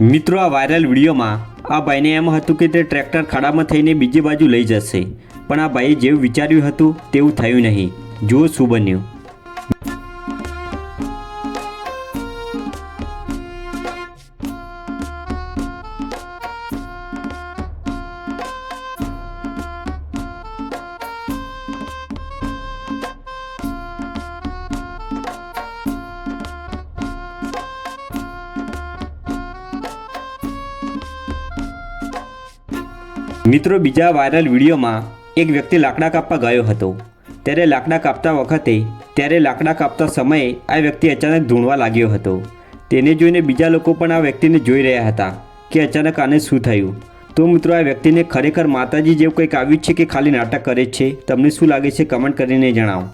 મિત્રો, આ વાયરલ વિડીયોમાં આ ભાઈને એમ હતું કે તે ટ્રેક્ટર ખાડામાં થઈને બીજી બાજુ લઈ જશે. પણ આ ભાઈએ જેવું વિચાર્યું હતું, તેવું થયું નહીં. જુઓ શું બન્યું. મિત્રો, બીજા વાયરલ વિડીયોમાં એક વ્યક્તિ લાકડા કાપવા ગયો હતો. ત્યારે લાકડા કાપતા વખતે, ત્યારે લાકડા કાપતા સમયે આ વ્યક્તિ અચાનક ધૂણવા લાગ્યો હતો. તેને જોઈને બીજા લોકો પણ આ વ્યક્તિને જોઈ રહ્યા હતા કે અચાનક આને શું થયું. તો મિત્રો, આ વ્યક્તિને ખરેખર માતાજી જેવું કંઈક આવ્યું છે કે ખાલી નાટક કરે છે? તમને શું લાગે છે? કમેન્ટ કરીને જણાવો.